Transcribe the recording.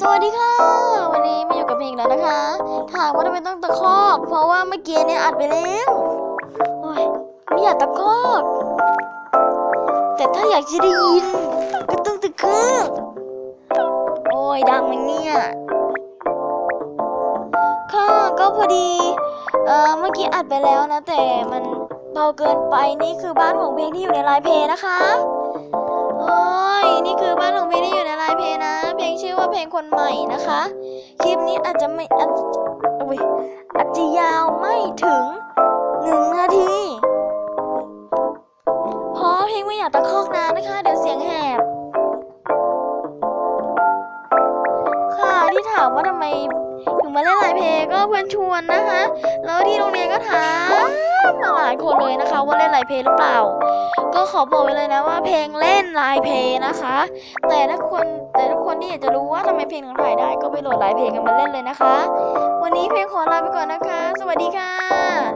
สวัสดีค่ะ วันนี้มาอยู่กับเพลงแล้วนะคะ ถามว่าทำไมต้องตะคอก เพราะว่าเมื่อกี้เนี่ยอัดไปแล้วโอ้ยไม่อยากตะคอก แต่ถ้าอยากจะได้ยิน ก็ต้องตะคอกโอ้ยดังไหมเนี่ยค่ะก็พอดีเอ่อเมื่อกี้อัดไปแล้วนะ แต่มันเบาเกินไปนี่คือบ้านของเพลงที่อยู่ในไลน์เพลนะคะโอ้ยนี่คือบ้านของเพลงที่ เพลงคนใหม่นะคะ คลิปนี้อาจจะไม่อาจจะอุ๊ยอาจจะยาวไม่ถึงหนึ่งนาทีเพราะเพลงไม่อยากตะคอกนานนะคะ เดี๋ยวเสียงแหบ ค่ะที่ถามว่าทำไมถึงมาเล่นไลน์เพลงก็เพื่อนชวนนะคะ แล้วที่โรงเรียนก็ถาม มาหลายคนเลยนะคะว่าเล่นไลน์เพลงหรือเปล่า ก็ขอบอกไว้เลยนะว่าเพลงเล่นไลน์เพลงนะคะ แต่ถ้าคนแต่ทุกคนที่อยากจะรู้ว่าทำไมเพลงถึงถ่ายได้ก็ไปโหลดไลน์เพลงกันมาเล่นเลยนะคะ วันนี้เพลงขอลาไปก่อนนะคะ สวัสดีค่ะ